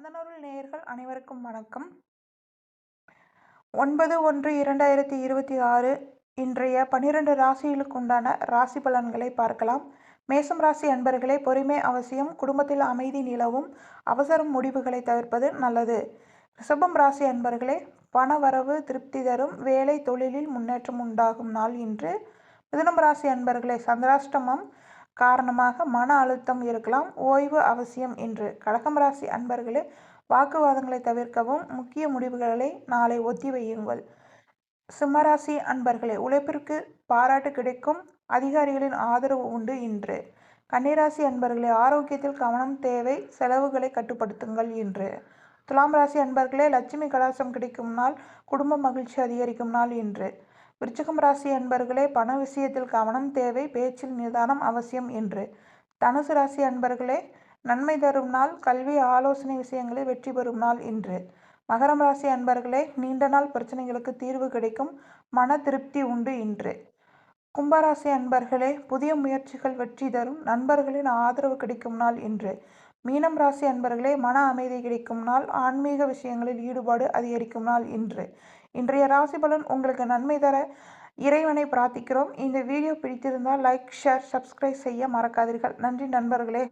அந்தனருள் நேயர்கள் அனைவருக்கும் வணக்கம். ஒன்பது ஒன்று இரண்டாயிரத்தி இருபத்தி ஆறு இன்றைய பனிரெண்டு ராசிகளுக்கு உண்டான ராசி பலன்களை பார்க்கலாம். மேசம் ராசி அன்பர்களே பொறுமை அவசியம் குடும்பத்தில் அமைதி நிலவும் அவசரம் முடிவுகளை தவிர்ப்பது நல்லது. ரிஷபம் ராசி அன்பர்களே பண வரவு திருப்தி தரும் வேலை தொழிலில் முன்னேற்றம் உண்டாகும் நாள் இன்று. மிதுனம் ராசி அன்பர்களே சந்திராஷ்டமம் காரணமாக மன அழுத்தம் இருக்கலாம். ஓய்வு அவசியம் என்று. கடகம் ராசி அன்பர்களே வாக்குவாதங்களை தவிர்க்கவும் முக்கிய முடிவுகளை நாளை ஒத்தி வையுங்கள் சிம்மராசி அன்பர்களே உழைப்பிற்கு பாராட்டு கிடைக்கும். அதிகாரிகளின் ஆதரவு உண்டு இன்று. கன்னிராசி அன்பர்களே ஆரோக்கியத்தில் கவனம் தேவை செலவுகளை கட்டுப்படுத்துங்கள் இன்று. துலாம் ராசி அன்பர்களே லட்சுமி கடாசம் கிடைக்கும் நாள். குடும்ப மகிழ்ச்சி அதிகரிக்கும் நாள் இன்று. விருச்சகம் ராசி அன்பர்களே பண விஷயத்தில் கவனம் தேவை பேச்சில் நிதானம் அவசியம் என்று. தனுசு ராசி அன்பர்களே நன்மை தரும் நாள் கல்வி ஆலோசனை விஷயங்களில் வெற்றி பெறும் நாள் இன்று. மகரம் ராசி அன்பர்களே நீண்ட நாள் பிரச்சனைகளுக்கு தீர்வு கிடைக்கும் மன திருப்தி உண்டு இன்று. கும்பராசி அன்பர்களே புதிய முயற்சிகள் வெற்றி தரும் நண்பர்களின் ஆதரவு கிடைக்கும் நாள் இன்று. மீனம் ராசி அன்பர்களே மன அமைதி கிடைக்கும் நாள். ஆன்மீக விஷயங்களில் ஈடுபாடு அதிகரிக்கும் நாள் இன்று. இன்றைய ராசி பலன் உங்களுக்கு நன்மை தர இறைவனை பிரார்த்திக்கிறோம். இந்த வீடியோ பிடித்திருந்தால் லைக் ஷேர் சப்ஸ்கிரைப் செய்ய மறக்காதீர்கள். நன்றி நண்பர்களே.